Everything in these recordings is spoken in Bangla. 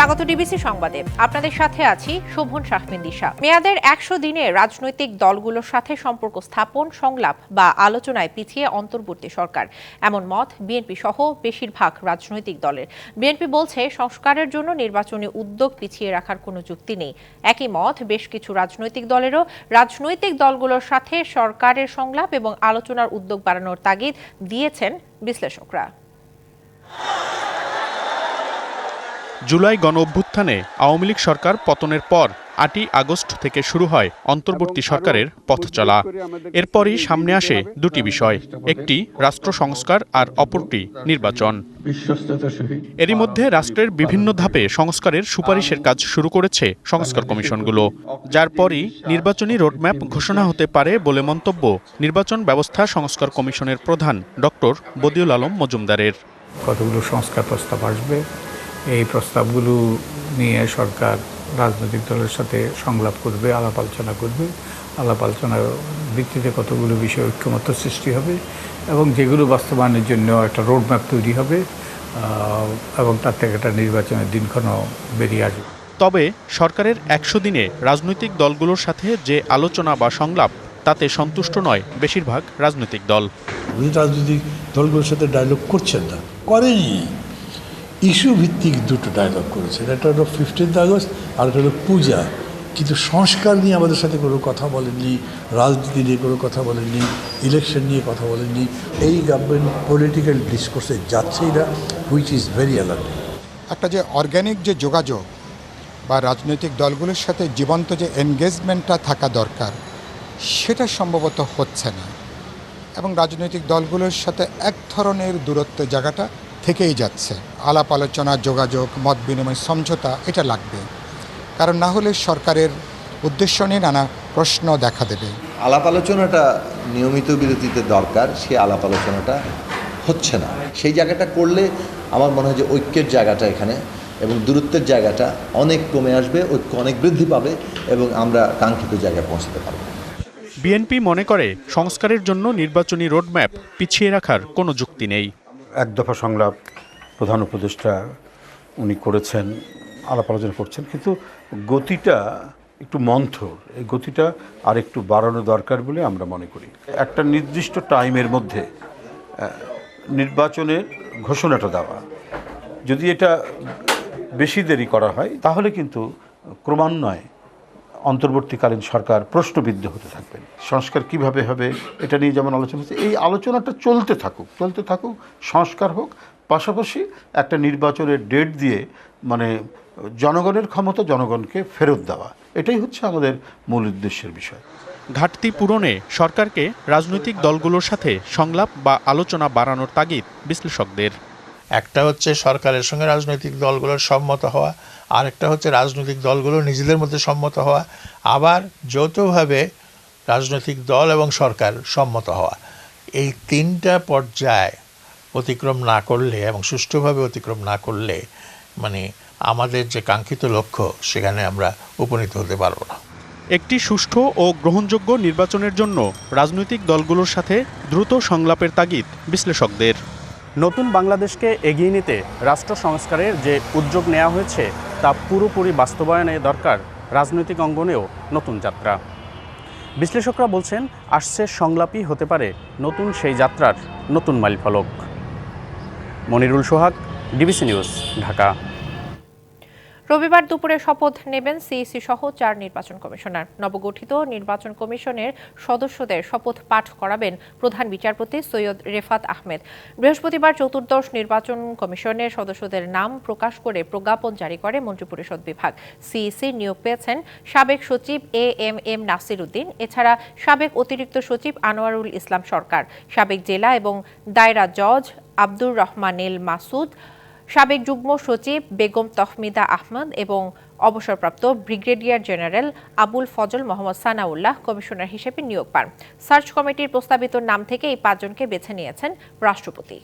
স্বাগত ডিবিসি সংবাদে। আপনাদের সাথে আছি শোভন শাহমিন দিশা মেয়াদের একশো দিনে রাজনৈতিক দলগুলোর সাথে সম্পর্ক স্থাপন, সংলাপ বা আলোচনায় পিছিয়ে অন্তর্বর্তী সরকার। এমন মত বিএনপি সহ বেশিরভাগ রাজনৈতিক দলের। বিএনপি বলছে, সংস্কারের জন্য নির্বাচনী উদ্যোগ পিছিয়ে রাখার কোনো যুক্তি নেই। একই মত বেশ কিছু রাজনৈতিক দলেরও। রাজনৈতিক দলগুলোর সাথে সরকারের সংলাপ এবং আলোচনার উদ্যোগ বাড়ানোর তাগিদ দিয়েছেন বিশ্লেষকরা। জুলাই গণ অভ্যুত্থানে আওয়ামী লীগ সরকার পতনের পর আটই আগস্ট থেকে শুরু হয় অন্তর্বর্তী সরকারের পথ চলা। এরপরই সামনে আসে দুটি বিষয়, একটি রাষ্ট্র সংস্কার আর অপরটি নির্বাচন। এরই মধ্যে রাষ্ট্রের বিভিন্ন ধাপে সংস্কারের সুপারিশের কাজ শুরু করেছে সংস্কার কমিশনগুলো। যার পরই নির্বাচনী রোডম্যাপ ঘোষণা হতে পারে বলে মন্তব্য নির্বাচন ব্যবস্থা সংস্কার কমিশনের প্রধান ডক্টর বদিউল আলম মজুমদারের। কতগুলো সংস্কার প্রস্তাব আসবে? এই প্রস্তাবগুলো নিয়ে সরকার রাজনৈতিক দলের সাথে সংলাপ করবে আলাপ আলোচনা করবে। আলাপ আলোচনার ভিত্তিতে কতগুলো বিষয় ঐক্যমত্য সৃষ্টি হবে এবং যেগুলো বাস্তবায়নের জন্য একটা রোডম্যাপ তৈরি হবে এবং তার থেকে একটা নির্বাচনের দিনক্ষণও বেরিয়ে আসবে। তবে সরকারের একশো দিনে রাজনৈতিক দলগুলোর সাথে যে আলোচনা বা সংলাপ তাতে সন্তুষ্ট নয় বেশিরভাগ রাজনৈতিক দল। রাজনৈতিক দলগুলোর সাথে ডায়লগ করছেন না। করেনি ইস্যু ভিত্তিক দুটো ডায়লগ করেছেন একটা হলো ফিফটিন্থ আগস্ট আর একটা হলো পূজা। কিন্তু সংস্কার নিয়ে আমাদের সাথে কোনো কথা বলেননি, রাজনীতি নিয়ে কোনো কথা বলেননি ইলেকশন নিয়ে কথা বলেননি, এই গভর্নমেন্ট পলিটিক্যাল ডিসকোর্সে যাচ্ছেই না হুইচ ইজ ভেরি অ্যালার্মিং একটা যে অর্গ্যানিক যে যোগাযোগ বা রাজনৈতিক দলগুলোর সাথে জীবন্ত যে এনগেজমেন্টটা থাকা দরকার, সেটা সম্ভবত হচ্ছে না। এবং রাজনৈতিক দলগুলোর সাথে এক ধরনের দূরত্ব জায়গাটা থেকেই যাচ্ছে। আলাপ আলোচনা যোগাযোগ মত বিনিময় সমঝোতা এটা লাগবে। কারণ না হলে সরকারের উদ্দেশ্য নিয়ে নানা প্রশ্ন দেখা দেবে। আলাপ আলোচনাটা নিয়মিত বিরতিতে দরকার সেই আলাপ আলোচনাটা হচ্ছে না। সেই জায়গাটা করলে আমার মনে হয় যে ঐক্যের জায়গাটা এখানে এবং দূরত্বের জায়গাটা অনেক কমে আসবে ঐক্য অনেক বৃদ্ধি পাবে এবং আমরা কাঙ্ক্ষিত জায়গায় পৌঁছতে পারব। বিএনপি মনে করে সংস্কারের জন্য নির্বাচনী রোডম্যাপ পিছিয়ে রাখার কোনো যুক্তি নেই। এক দফা সংলাপ প্রধান উপদেষ্টা উনি করেছেন, আলাপ আলোচনা করছেন, কিন্তু গতিটা একটু মন্থর। এই গতিটা আর একটু বাড়ানো দরকার বলে আমরা মনে করি। একটা নির্দিষ্ট টাইমের মধ্যে নির্বাচনের ঘোষণাটা দেওয়া। যদি এটা বেশি দেরি করা হয়, তাহলে কিন্তু ক্রমান্বয়ে অন্তর্বর্তীকালীন সরকার প্রশ্নবিদ্ধ হতে থাকবেন সংস্কার কীভাবে হবে, এটা নিয়ে যেমন আলোচনা হচ্ছে, এই আলোচনাটা চলতে থাকুক চলতে থাকুক, সংস্কার হোক, পাশাপাশি একটা নির্বাচনের ডেট দিয়ে মানে জনগণের ক্ষমতা জনগণকে ফেরত দেওয়া, এটাই হচ্ছে আমাদের মূল উদ্দেশ্যের বিষয়। ঘাটতি পূরণে সরকারকে রাজনৈতিক দলগুলোর সাথে সংলাপ বা আলোচনা বাড়ানোর তাগিদ বিশ্লেষকদের। একটা হচ্ছে সরকারের সঙ্গে রাজনৈতিক দলগুলোর সম্মত হওয়া, আরেকটা হচ্ছে রাজনৈতিক দলগুলো নিজেদের মধ্যে সম্মত হওয়া, আবার যৌথভাবে রাজনৈতিক দল এবং সরকার সম্মত হওয়া। এই তিনটা পর্যায় অতিক্রম না করলে এবং সুষ্ঠুভাবে অতিক্রম না করলে মানে আমাদের যে কাঙ্ক্ষিত লক্ষ্য, সেখানে আমরা উপনীত হতে পারব না। একটি সুষ্ঠু ও গ্রহণযোগ্য নির্বাচনের জন্য রাজনৈতিক দলগুলোর সাথে দ্রুত সংলাপের তাগিদ বিশ্লেষকদের। নতুন বাংলাদেশকে এগিয়ে নিতে রাষ্ট্র সংস্কারের যে উদ্যোগ নেওয়া হয়েছে, তা পুরোপুরি বাস্তবায়নে দরকার রাজনৈতিক অঙ্গনেও নতুন যাত্রা। বিশ্লেষকরা বলছেন, আসছে সংলাপই হতে পারে নতুন সেই যাত্রার নতুন মাইলফলক। Manirul Sohag, DBC news, Dhaka. রবিবার দুপুরে শপথ নেবেন সিইসি সহ চার নির্বাচন কমিশনার। নবগঠিত নির্বাচন কমিশনের সদস্যদের শপথ পাঠ করাবেন প্রধান বিচারপতি সৈয়দ রেফাত আহমেদ। বৃহস্পতিবার চতুর্দশ নির্বাচন কমিশনের সদস্যদের নাম প্রকাশ করে প্রজ্ঞাপন জারি করে মন্ত্রিপরিষদ বিভাগ। সিইসি নিয়োগ পেয়েছেন সাবেক সচিব A M M Nasir Uddin এছাড়া সাবেক অতিরিক্ত সচিব আনোয়ারুল ইসলাম সরকার, সাবেক জেলা এবং দায়রা জজ আব্দুর রহমানেল মাসুদ সাবেক যুগ্ম সচিব বেগম তহমিদা আহমদ এবং অবসরপ্রাপ্ত brigadier general Abul Fazal Mohammad Sanaullah commissioner হিসেবে নিয়োগ পান। সার্চ কমিটির প্রস্তাবিত নাম থেকে এই পাঁচজনকে বেছে নিয়েছেন রাষ্ট্রপতি।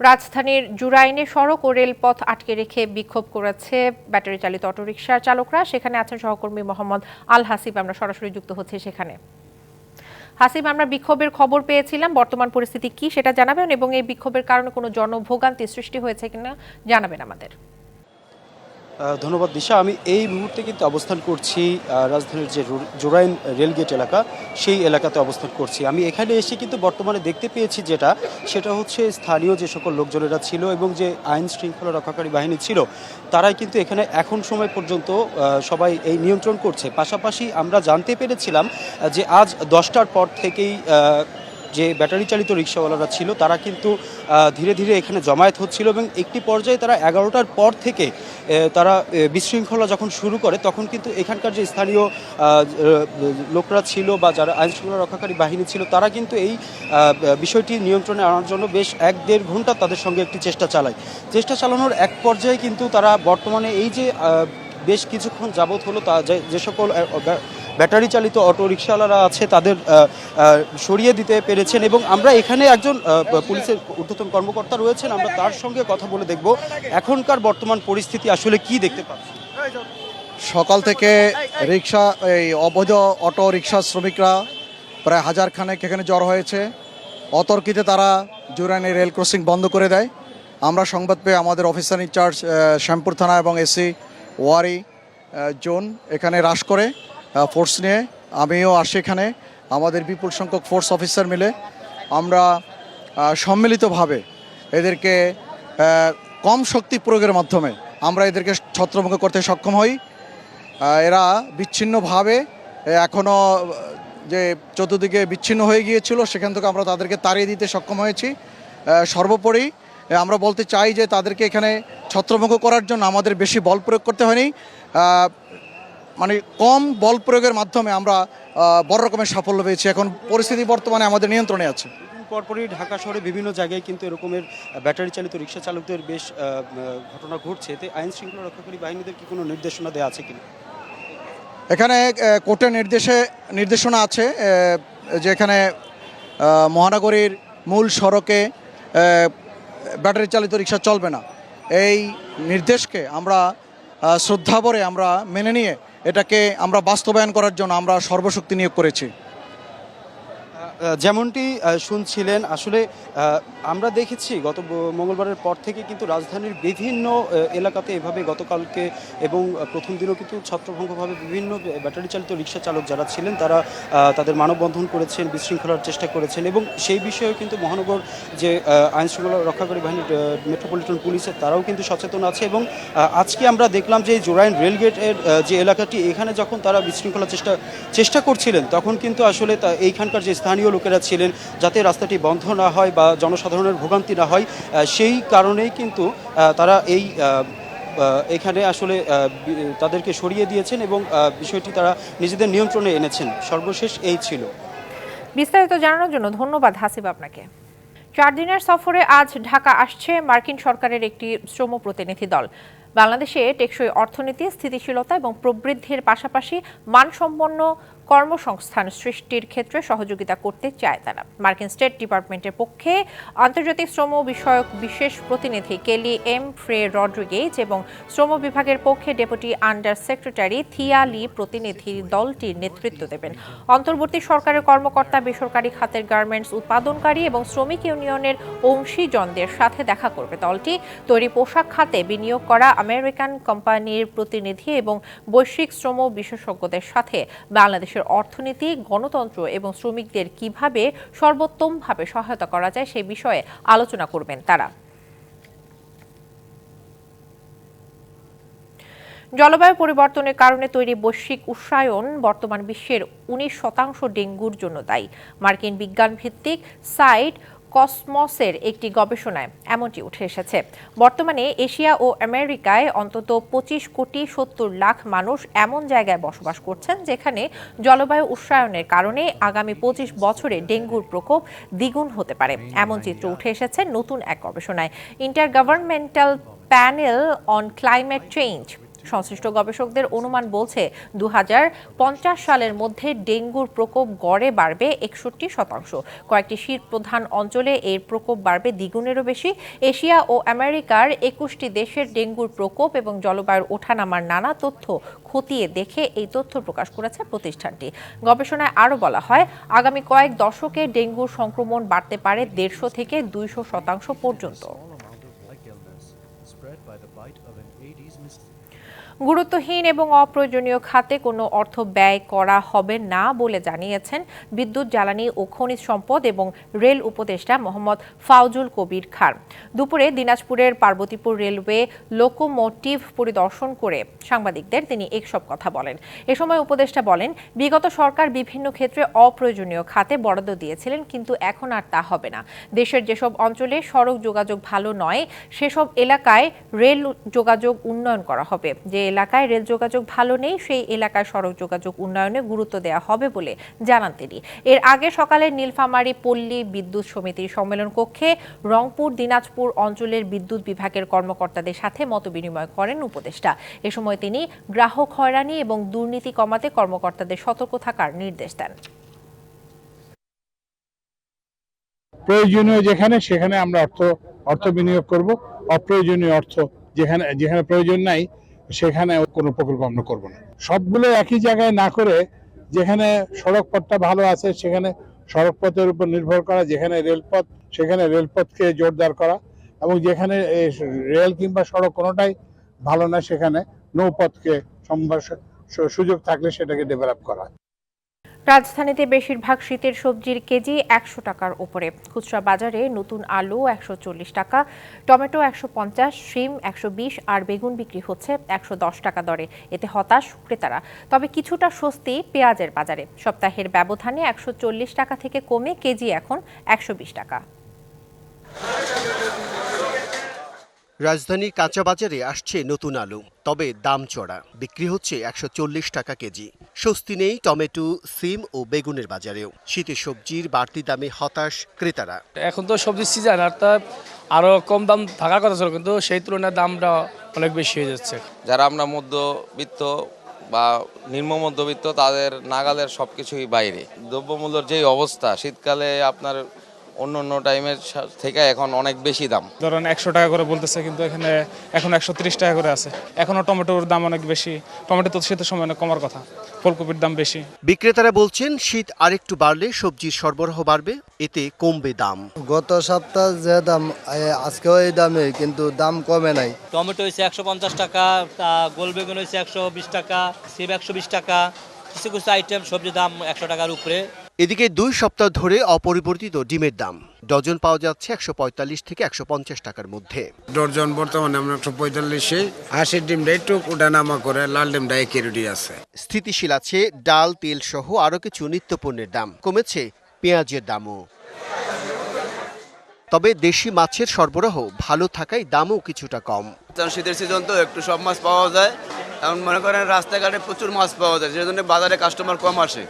রাজধানীর জুরাইনে সড়ক ও রেলপথ আটকে রেখে বিক্ষোভ করেছে ব্যাটারি চালিত অটোরিকশার চালকরা। সেখানে আছেন সহকর্মী মোহাম্মদ আল হাসিব। আমরা সরাসরি যুক্ত হচ্ছে সেখানে। হাসিব আমরা বিক্ষোভের খবর পেয়েছিলাম। বর্তমান পরিস্থিতি কি সেটা জানাবেন এবং এই বিক্ষোভের কারণে কোনো জনভোগান্তি সৃষ্টি হয়েছে কিনা জানাবেন আমাদের। ধন্যবাদ দিশা। আমি এই মুহূর্তে কিন্তু অবস্থান করছি রাজধানীর যে জোরাইন রেলগেট এলাকা, সেই এলাকাতে অবস্থান করছি। আমি এখানে এসে কিন্তু বর্তমানে দেখতে পেয়েছি যেটা, সেটা হচ্ছে স্থানীয় যে সকল লোকজনেরা ছিল এবং যে আইন শৃঙ্খলা রক্ষাকারী বাহিনী ছিল, তারাই কিন্তু এখানে এখন সময় পর্যন্ত সবাই এই নিয়ন্ত্রণ করছে। পাশাপাশি আমরা জানতে পেরেছিলাম যে আজ দশটার পর থেকেই যে ব্যাটারি চালিত রিক্সাওয়ালারা ছিল, তারা কিন্তু ধীরে ধীরে এখানে জমায়েত হচ্ছিল এবং একটি পর্যায়ে তারা এগারোটার পর থেকে তারা বিশৃঙ্খলা যখন শুরু করে, তখন কিন্তু এখানকার যে স্থানীয় লোকরা ছিল বা যারা আইন শৃঙ্খলা রক্ষাকারী বাহিনী ছিল, তারা কিন্তু এই বিষয়টি নিয়ন্ত্রণে আনার জন্য বেশ এক দেড় ঘণ্টা তাদের সঙ্গে একটি চেষ্টা চালায়। চেষ্টা চালানোর এক পর্যায়ে কিন্তু তারা বর্তমানে এই যে বেশ কিছুক্ষণ যাবৎ হলো তা, যে- সকল ব্যাটারি চালিত অটো রিক্সাওয়ালারা আছে তাদের সরিয়ে দিতে পেরেছেন এবং আমরা এখানে একজন পুলিশের ঊর্ধ্বতন কর্মকর্তা রয়েছেন, আমরা তার সঙ্গে কথা বলে দেখব এখনকার বর্তমান পরিস্থিতি আসলে কি দেখতে পাচ্ছি সকাল থেকে রিক্সা এই অবৈধ অটো রিক্সা শ্রমিকরা প্রায় হাজার খানেক এখানে জড়ো হয়েছে। অতর্কিতে তারা জুরানি রেল ক্রসিং বন্ধ করে দেয়। আমরা সংবাদ পেয়ে আমাদের অফিসার ইনচার্জ শ্যামপুর থানা এবং এসি ওয়ারি জোন এখানে হ্রাস করে ফোর্স নিয়ে। আমিও আসি এখানে। আমাদের বিপুল সংখ্যক ফোর্স অফিসার মিলে। আমরা সম্মিলিতভাবে এদেরকে কম শক্তি প্রয়োগের মাধ্যমে আমরা এদেরকে ছত্রভঙ্গ করতে সক্ষম হই। এরা বিচ্ছিন্নভাবে এখনও যে চতুর্দিকে বিচ্ছিন্ন হয়ে গিয়েছিল, সেখান থেকে আমরা তাদেরকে তাড়িয়ে দিতে সক্ষম হয়েছি। সর্বোপরি আমরা বলতে চাই যে তাদেরকে এখানে ছত্রভঙ্গ করার জন্য আমাদের বেশি বল প্রয়োগ করতে হয়নি। মানে কম বল প্রয়োগের মাধ্যমে আমরা বড় রকমের সাফল্য পেয়েছি। এখন পরিস্থিতি বর্তমানে আমাদের নিয়ন্ত্রণে আছে। পরপরই ঢাকা শহরে বিভিন্ন জায়গায় কিন্তু এরকমের ব্যাটারি চালিত রিক্সা চালকদের বেশ ঘটনা ঘটছে। এতে আইন শৃঙ্খলা রক্ষাকারী বাহিনীদের কি কোনো নির্দেশনা দেওয়া আছে কিনা? এখানে কোর্টের নির্দেশে নির্দেশনা আছে আহ, যে এখানে মহানগরীর মূল সড়কে ব্যাটারি চালিত রিক্সা চলবে না। এই নির্দেশকে আমরা শ্রদ্ধাভরে আমরা মেনে নিয়ে এটাকে আমরা বাস্তবায়ন করার জন্য আমরা সর্বশক্তি নিয়োগ করেছি। যেমনটি শুনছিলেন, আসলে আমরা দেখেছি গত মঙ্গলবারের পর থেকে কিন্তু রাজধানীর বিভিন্ন এলাকাতে এভাবে গতকালকে এবং প্রথম দিনও কিন্তু ছত্রভঙ্গভাবে বিভিন্ন ব্যাটারি চালিত রিক্সা চালক যারা ছিলেন, তারা তাদের মানববন্ধন করেছেন, বিশৃঙ্খলার চেষ্টা করেছেন এবং সেই বিষয়েও কিন্তু মহানগর যে আইন শৃঙ্খলা রক্ষাকারী বাহিনী মেট্রোপলিটন পুলিশের, তারাও কিন্তু সচেতন আছে এবং আজকে আমরা দেখলাম যে জোরাইন রেলগেটের যে এলাকাটি, এখানে যখন তারা বিশৃঙ্খলার চেষ্টা চেষ্টা করছিলেন, তখন কিন্তু আসলে এইখানকার যে স্থানীয় লোকেরা ছিলেন যাতে রাস্তাটি বন্ধ না হয় বা জনসাধারণের ভোগান্তি না হয় সেই কারণেই কিন্তু তারা এই এখানে আসলে তাদেরকে সরিয়ে দিয়েছেন এবং বিষয়টি তারা নিজেদের নিয়ন্ত্রণে এনেছেন। সর্বশেষ এই ছিল। বিস্তারিত জানানোর জন্য ধন্যবাদ হাসিব আপনাকে। চার দিনের সফরে আজ ঢাকা আসছে মার্কিন সরকারের একটি শ্রম প্রতিনিধি দল। বাংলাদেশে টেকসই অর্থনীতি, স্থিতিশীলতা এবং প্রবৃদ্ধির পাশাপাশি মানসম্পন্ন কর্মসংস্থান সৃষ্টির ক্ষেত্রে সহযোগিতা করতে চায় তারা। মার্কিন স্টেট ডিপার্টমেন্টের পক্ষে আন্তর্জাতিক শ্রম বিষয়ক বিশেষ প্রতিনিধি কেলি এম ফ্রে রড্রিগেজ এবং শ্রম বিভাগের পক্ষে deputy under secretary Thea Lee প্রতিনিধি দলটির নেতৃত্ব দেবেন। অন্তর্বর্তী সরকারের কর্মকর্তা বেসরকারি খাতের গার্মেন্টস উৎপাদনকারী এবং শ্রমিক ইউনিয়নের অংশীজনদের সাথে দেখা করবে দলটি। তৈরি পোশাক খাতে বিনিয়োগ করা আমেরিকান কোম্পানির প্রতিনিধি এবং বৈশ্বিক শ্রম বিশেষজ্ঞদের সাথে বাংলাদেশের অর্থনীতি, গণতন্ত্র এবং শ্রমিকদের কীভাবে সর্বোত্তমভাবে সহায়তা করা যায় সে বিষয়ে আলোচনা করবেন তারা। জলবায়ু পরিবর্তনের কারণে তৈরি বৈশ্বিক উষ্ণায়ন বর্তমান বিশ্বের উনিশ শতাংশ ডেঙ্গুর জন্য দায়ী। মার্কিন বিজ্ঞান ভিত্তিক সাইট কসমসের একটি গবেষণায় এমনটি উঠে এসেছে। বর্তমানে এশিয়া ও আমেরিকায় অন্তত পঁচিশ কোটি সত্তর লাখ মানুষ এমন জায়গায় বসবাস করছেন, যেখানে জলবায়ু উষ্ণায়নের কারণে আগামী পঁচিশ বছরে ডেঙ্গুর প্রকোপ দ্বিগুণ হতে পারে। এমন চিত্র উঠে এসেছে নতুন এক গবেষণায়। Intergovernmental panel on climate change সংশ্লিষ্ট গবেষকদের অনুমান বলছে দু হাজার পঞ্চাশ সালের মধ্যে ডেঙ্গুর প্রকোপ গড়ে বাড়বে একষট্টি শতাংশ। কয়েকটি শীত প্রধান অঞ্চলে এর প্রকোপ বাড়বে দ্বিগুণেরও বেশি। এশিয়া ও আমেরিকার একুশটি দেশের ডেঙ্গুর প্রকোপ এবং জলবায়ুর ওঠানামার নানা তথ্য খতিয়ে দেখে এই তথ্য প্রকাশ করেছে প্রতিষ্ঠানটি। গবেষণায় আরও বলা হয়, আগামী কয়েক দশকে ডেঙ্গুর সংক্রমণ বাড়তে পারে দেড়শো থেকে দুইশো শতাংশ পর্যন্ত। গুরুত্বহীন এবং অপ্রয়োজনীয় খাতে কোনো অর্থ ব্যয় করা হবে না বলে জানিয়েছেন বিদ্যুৎ, জ্বালানি ও খনিজ সম্পদ এবং রেল উপদেষ্টা মোহাম্মদ ফাউজুল কবির খান। দুপুরে দিনাজপুরের পার্বতীপুর রেলওয়ে লোকোমোটিভ পরিদর্শন করে সাংবাদিকদের তিনি একসব কথা বলেন। এ সময় উপদেষ্টা বলেন, বিগত সরকার বিভিন্ন ক্ষেত্রে অপ্রয়োজনীয় খাতে বরাদ্দ দিয়েছিলেন, কিন্তু এখন আর তা হবে না। দেশের যেসব অঞ্চলে সড়ক যোগাযোগ ভালো নয়, সেসব এলাকায় রেল যোগাযোগ উন্নয়ন করা হবে। যে এলাকায় রেল যোগাযোগ ভালো নেই, সেই এলাকায় সড়ক যোগাযোগ উন্নয়নে গুরুত্ব দেওয়া হবে বলে জানান তিনি। এর আগে সকালে নীলফামারী পল্লী বিদ্যুৎ সমিতির সম্মেলন কক্ষে রংপুর, দিনাজপুর অঞ্চলের বিদ্যুৎ বিভাগের কর্মকর্তাদের সাথে মতবিনিময় করেন উপদেষ্টা। এ সময় তিনি গ্রাহক হয়রানি এবং দুর্নীতি কমাতে কর্মকর্তাদের সতর্ক থাকার নির্দেশ দেন। প্রয়োজনীয় যেখানে, সেখানে আমরা অর্থ অর্থ বিনিয়োগ করব। অপ্রয়োজনীয় অর্থ যেখানে যেখানে প্রয়োজন নাই সেখানে কোনো প্রকল্প আমরা করব না। সবগুলো একই জায়গায় না করে যেখানে সড়ক পথটা ভালো আছে, সেখানে সড়ক পথের উপর নির্ভর করা, যেখানে রেলপথ, সেখানে রেলপথকে জোরদার করা এবং যেখানে রেল কিংবা সড়ক কোনোটাই ভালো না, সেখানে নৌপথকে সম্ভব সুযোগ থাকলে সেটাকে ডেভেলপ করা। রাজধানীতে বেশিরভাগ শীতের সবজির কেজি একশো টাকার উপরে। খুচরা বাজারে নতুন আলু একশো চল্লিশ টাকা, টমেটো একশো পঞ্চাশ, শিম একশো বিশ, আর বেগুন বিক্রি হচ্ছে একশো দশ টাকা দরে। এতে হতাশ ক্রেতারা। তবে কিছুটা স্বস্তি পেঁয়াজের বাজারে। সপ্তাহের ব্যবধানে একশো চল্লিশ টাকা থেকে কমে কেজি এখন একশো বিশ টাকা। রাজধানীর কাঁচা বাজারে আসছে নতুন আলু তবে দাম চড়া। বিক্রি হচ্ছে একশো চল্লিশ টাকা কেজি। স্বস্তি নেই টমেটো সিম ও বেগুনের বাজারেও। শীতের সবজির বাড়তি দামে হতাশ ক্রেতারা। এখন তো সবজির সিজন আর তা আরও কম দাম থাকার কথা ছিল কিন্তু সেই তুলনায় দামটা অনেক বেশি হয়ে যাচ্ছে। যারা আমরা মধ্যবিত্ত বা নিম্ন মধ্যবিত্ত তাদের নাগালের সব কিছুই বাইরে। দ্রব্যমূল্যের যেই অবস্থা শীতকালে আপনার অন্য অন্য টাইমের থেকে এখন অনেক বেশি দাম। ধরেন একশো টাকা করে বলতেছে কিন্তু এখানে এখন একশো তিরিশ টাকা করে আছে। এখনও টমেটোর দাম অনেক বেশি। টমেটো তো শীতের সময় অনেক কমার কথা। ফুলকপির দাম বেশি। বিক্রেতারা বলছেন শীত আরেকটু বাড়লে সবজির সরবরাহ বাড়বে এতে কমবে দাম। গত সপ্তাহ যে দাম আজকেও এই দামে কিন্তু দাম কমে নাই। টমেটো হয়েছে একশো পঞ্চাশ টাকা তা গোল বেগুন হয়েছে একশো বিশ টাকা সিম একশো বিশ টাকা কিছু কিছু আইটেম সবজির দাম একশো টাকার উপরে। এদিকে দুই সপ্তাহ ধরে অপরিবর্তিত ডিমের দাম। ডজন পাওয়া যাচ্ছে একশো পঁয়তাল্লিশ থেকে একশো পঞ্চাশ টাকার মধ্যে। ডজন বর্তমানে আমরা একশো পঁয়তাল্লিশে। হাঁসের ডিমটা একটু ওঠানামা করে লাল ডিমটা একই রেডি আছে। স্থিতিশীল আছে ডাল তেল সহ আরও কিছু নিত্যপণ্যের দাম। কমেছে পেঁয়াজের দামও। তবে দেশি মাছের সরবরাহ ভালো থাকায় দামও কিছুটা কম। শীতের সিজন তো একটু সব মাছ পাওয়া যায়। এখন মনে করেন রাস্তাঘাটে প্রচুর মাছ পাওয়া যায় সেই জন্য বাজারে কাস্টমার কম আসে।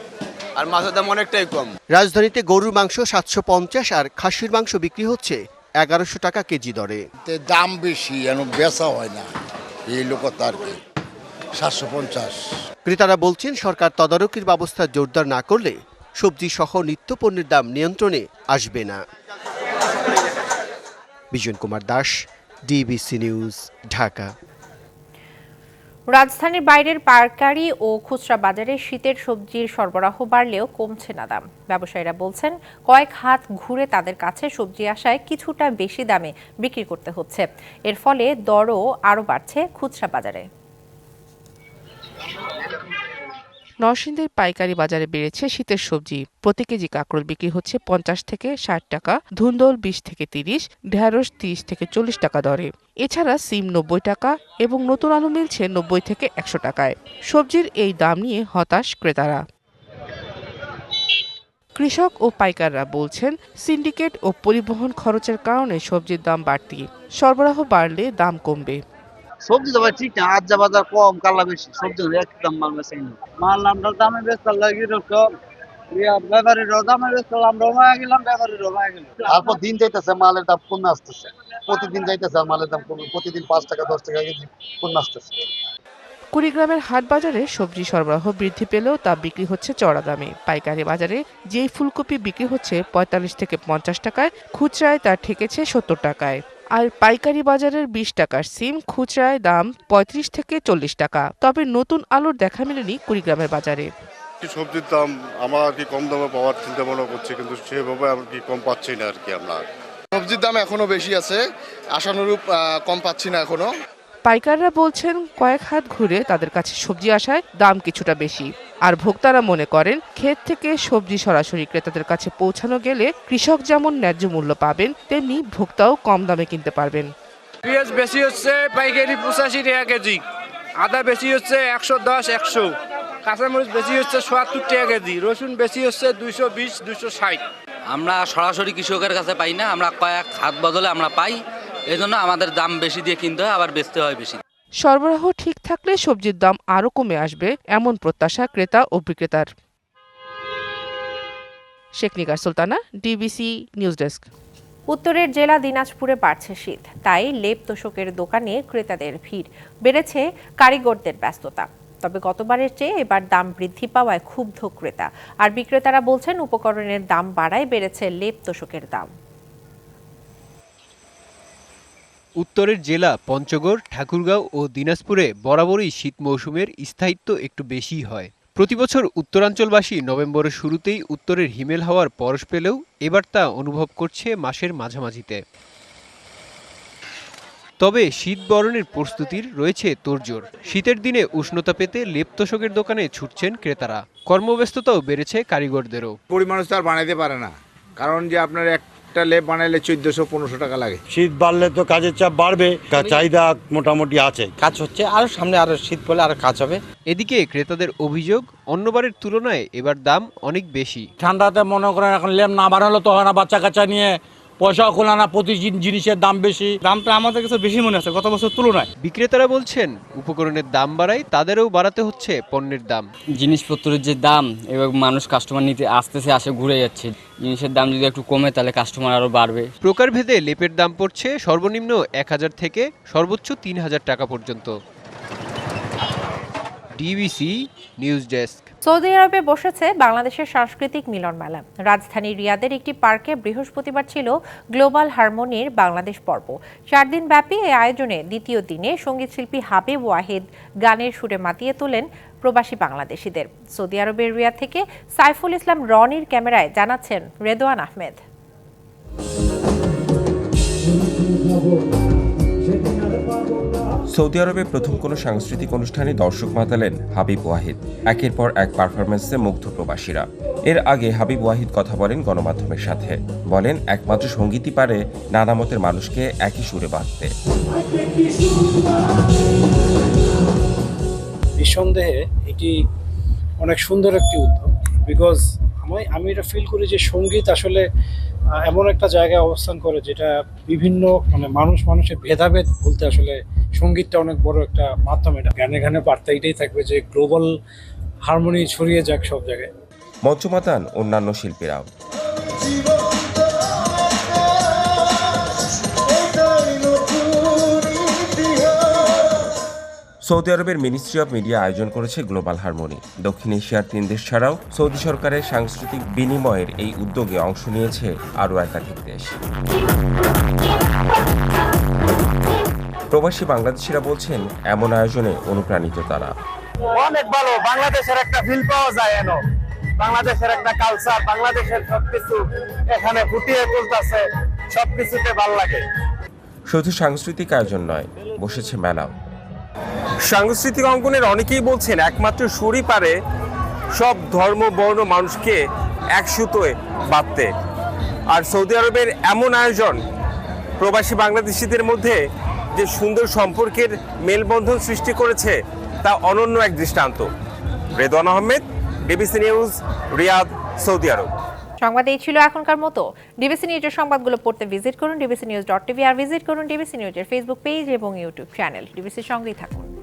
আর মাছের দাম অনেকটাই কম। রাজধানীতে গরুর মাংস সাতশো পঞ্চাশ আর খাসির মাংস বিক্রি হচ্ছে এগারোশো টাকা কেজি দরে। দাম বেশি এখন বেচা হয় না। এই লোক তার কি? সাতশো পঞ্চাশ। ক্রেতারা বলছেন সরকার তদারকির ব্যবস্থা জোরদার না করলে সবজি সহ নিত্যপণ্যের দাম নিয়ন্ত্রণে আসবে না। Bijon Kumar Das DBC news Dhaka. রাজধানীর বাইরের পাইকারি ও খুচরা বাজারে শীতের সবজির সরবরাহ বাড়লেও কমছে না দাম। ব্যবসায়ীরা বলছেন, কয়েক হাত ঘুরে তাদের কাছে সবজি আসায় কিছুটা বেশি দামে বিক্রি করতে হচ্ছে। এর ফলে দরও আরও বাড়ছে খুচরা বাজারে। নরসিংদীর পাইকারি বাজারে বেড়েছে শীতের সবজি। প্রতি কেজি কাঁকরোল বিক্রি হচ্ছে পঞ্চাশ থেকে ষাট টাকা, ধুন্দল বিশ থেকে তিরিশ, ঢেঁড়স তিরিশ থেকে চল্লিশ টাকা দরে। এছাড়া সিম নব্বই টাকা এবং নতুন আলু মিলছে নব্বই থেকে একশো টাকায়। সবজির এই দাম নিয়ে হতাশ ক্রেতারা। কৃষক ও পাইকাররা বলছেন, সিন্ডিকেট ও পরিবহন খরচের কারণে সবজির দাম বাড়তি। সরবরাহ বাড়লে দাম কমবে। সবজি তো ভাই ঠিক না আজ যা বাজার কম কাল্লা বেশি। সবজি একদম মাল বেশি মাল আমরা দামে বেচতে লাগি তো ব্যাপারীর দামে বেচতে আমরা মায়া গেলাম ব্যাপারীর মায়া গেলাম। তারপর দিন যাইতেছে মালের দাম কমে আসতেছে। প্রতিদিন যাইতেছে আর মালের দাম কমে প্রতিদিন পাঁচ টাকা দশ টাকা কেজি কমে আসতেছে। কুড়িগ্রামের হাট বাজারে সবজি সরবরাহ বৃদ্ধি পেলেও তা বিক্রি হচ্ছে চড়া দামে। পাইকারি বাজারে যেই ফুলকপি বিক্রি হচ্ছে পঁয়তাল্লিশ থেকে পঞ্চাশ টাকায় খুচরায় তা ঠেকেছে সত্তর টাকায়। আর পাইকারি বাজারের বিশ টাকার সিম খুচরায় দাম পঁয়ত্রিশ থেকে চল্লিশ টাকা। তবে নতুন আলুর দেখা মেলেনি কুড়িগ্রামের বাজারে। সবজির দাম আমরা আর কি কম দামে পাওয়ার চিন্তা ভাবনা করছি কিন্তু সেভাবে আর কি কম পাচ্ছি না আর কি আমরা। সবজির দাম এখনও বেশি আছে আশানুরূপ কম পাচ্ছি না এখনও। পাইকাররা বলছেন কয়েক হাত ঘুরে তাদের কাছে সবজি আসায় দাম কিছুটা বেশি। আর ভোক্তারা মনে করেন ক্ষেত থেকে সবজি সরাসরি ক্রেতাদের কাছে পৌঁছানো গেলে কৃষক যেমন ন্যায্য মূল্য পাবেন তেমনি ভোক্তাও কম দামে কিনতে পারবেন। পেঁয়াজ বেশি হচ্ছে পাইকারি পঁচাশি টাকা কেজি আদা বেশি হচ্ছে একশো দশ একশো। কাঁচামরিচ বেশি হচ্ছে সত্তর টাকা কেজি রসুন বেশি হচ্ছে দুইশো বিশ দুইশো ষাট। আমরা সরাসরি কৃষকের কাছে পাই না আমরা কয়েক হাত বদলে আমরা পাই। এই জন্য আমাদের দাম বেশি দিয়ে কিনতে হয় আবার বেচতে হয় বেশি সরবরাহ ঠিক থাকলে সবজির দাম আরও কমে আসবে এমন প্রত্যাশা ক্রেতা ও বিক্রেতার। Sheikh Nigar Sultana DBC news desk. উত্তরের জেলা দিনাজপুরে বাড়ছে শীত তাই লেপ তোষকের দোকানে ক্রেতাদের ভিড় বেড়েছে কারিগরদের ব্যস্ততা। তবে গতবারের চেয়ে এবার দাম বৃদ্ধি পাওয়ায় ক্ষুব্ধ ক্রেতা। আর বিক্রেতারা বলছেন উপকরণের দাম বাড়ায় বেড়েছে লেপ তোষকের দাম। উত্তরের জেলা পঞ্চগড়, ঠাকুরগাঁও ও দিনাজপুরে বরাবরই শীত মৌসুমের স্থায়িত্ব একটু বেশিই হয়। প্রতিবছর উত্তরাঞ্চলবাসী নভেম্বরের শুরুতেই উত্তরের হিমেল হাওয়ার পরশ পেলেও এবার তা অনুভব করছে মাসের মাঝামাঝিতে। তবে শীত বরণের প্রস্তুতির রয়েছে তোড়জোড়। শীতের দিনে উষ্ণতা পেতে লেপ্তশকের দোকানে ছুটছেন ক্রেতারা। কর্মব্যস্ততাও বেড়েছে কারিগরদেরও। মানুষ তো আর বানাইতে পারে না। কারণ যে আপনার একটা লেপ বানাইলে চোদ্দশো পনেরোশো টাকা লাগে। শীত বাড়লে তো কাজের চাপ বাড়বে চাহিদা মোটামুটি আছে। কাজ হচ্ছে আরও সামনে আরও শীত পড়লে আরও কাজ হবে। এদিকে ক্রেতাদের অভিযোগ অন্যবারের তুলনায় এবার দাম অনেক বেশি। ঠান্ডাতে মনে করেন এখন লেপ না বানালো তো হয় না বাচ্চা কাচ্চা নিয়ে পয়সাও খোলা না প্রতিদিন জিনিসের দাম বেশি। দামটা আমাদের কাছে বেশি মনে আছে গত বছর তুলনায়। বিক্রেতারা বলছেন উপকরণের দাম বাড়ায় তাদেরও বাড়াতে হচ্ছে পণ্যের দাম। জিনিসপত্রের যে দাম এবং মানুষ কাস্টমার নিতে আসতেছে আসে ঘুরে যাচ্ছে জিনিসের দাম যদি একটু কমে তাহলে কাস্টমার আরও বাড়বে। প্রকারভেদে লেপের দাম পড়ছে সর্বনিম্ন এক হাজার থেকে সর্বোচ্চ তিন হাজার টাকা পর্যন্ত। ডিবিসি নিউজ ডেস্ক সৌদি আরবে বসেছে বাংলাদেশের সাংস্কৃতিক মিলন মেলা। রাজধানী রিয়াদের একটি পার্কে বৃহস্পতিবার ছিল গ্লোবাল হারমোনির বাংলাদেশ পর্ব। চার দিন ব্যাপী এই আয়োজনে দ্বিতীয় দিনে সঙ্গীতশিল্পী হাবিব ওয়াহিদ গানের সুরে মাতিয়ে তোলেন প্রবাসী বাংলাদেশিদের। সৌদি আরবের রিয়াদ থেকে সাইফুল ইসলাম রনির ক্যামেরায় জানাচ্ছেন রেদোয়ান আহমেদ। সৌদি আরবে প্রথম কোনো সাংস্কৃতিক অনুষ্ঠানে দর্শক মাতালেন হাবিব ওয়াহিদ। একের পর এক পারফরমেন্সে মুগ্ধ প্রবাসীরা। এর আগে হাবিব ওয়াহিদ কথা বলেন গণমাধ্যমের সাথে। বলেন, একমাত্র সঙ্গীতই পারে নানা মতের মানুষকে একই সুরে বাঁধতে। নিঃসন্দেহে এটি অনেক সুন্দর একটি উদ্যোগ বিকজ আমি আমি এটা ফিল করি যে সংগীত আসলে এমন একটা জায়গায় অবস্থান করে যেটা বিভিন্ন মানে মানুষ, মানুষের ভেদাভেদ বলতে আসলে সঙ্গীতটা অনেক বড় একটা মাধ্যম এটা। গানে গানে বার্তা এটাই থাকবে যে গ্লোবাল হারমোনি ছড়িয়ে যাক সব জায়গায়। মঞ্চ মাতান অন্যান্য শিল্পীরাও। সৌদি আরবের মিনিস্ট্রি অব মিডিয়া আয়োজন করেছে গ্লোবাল হারমোনি দক্ষিণ এশিয়ার তিন দেশ ছাড়াও সৌদি সরকারের সাংস্কৃতিক বিনিময়ের এই উদ্যোগে অংশ নিয়েছে আরও একাধিক দেশ। প্রবাসী বাংলাদেশিরা বলছেন এমন আয়োজনে অনুপ্রাণিত তারা। অনেক ভালো বাংলাদেশের একটা ফিল পাওয়া যায় এনো। বাংলাদেশের একটা কালচার বাংলাদেশের সবকিছু এখানে ফুটিয়ে তুলতেছে সবকিছুতে ভালো লাগে। শুধু সাংস্কৃতিক আয়োজন নয় বসেছে মেলাও। সাংস্কৃতিক অঙ্গনের অনেকেই বলছেন একমাত্র সুরই পারে সব ধর্ম, বর্ণ মানুষকে এক সুতোয় বাঁধতে। আর সৌদি আরবের এমন আয়োজন, প্রবাসী বাংলাদেশিদের মধ্যে যে সুন্দর সম্পর্কের মেলবন্ধন সৃষ্টি করেছে, তা অনন্য এক দৃষ্টান্ত। Redwan Ahmed DBC news, Riyadh, Saudi আরব। সংবাদ এই ছিল এখনকার মতো। ডিবিসি নিউজের সংবাদগুলো পড়তে ভিজিট করুন ডিবিসি নিউজ ডট টিভি, আর ভিজিট করুন ডিবিসি নিউজের ফেসবুক পেজ এবং ইউটিউব চ্যানেল ডিবিসির সঙ্গেই থাকুন।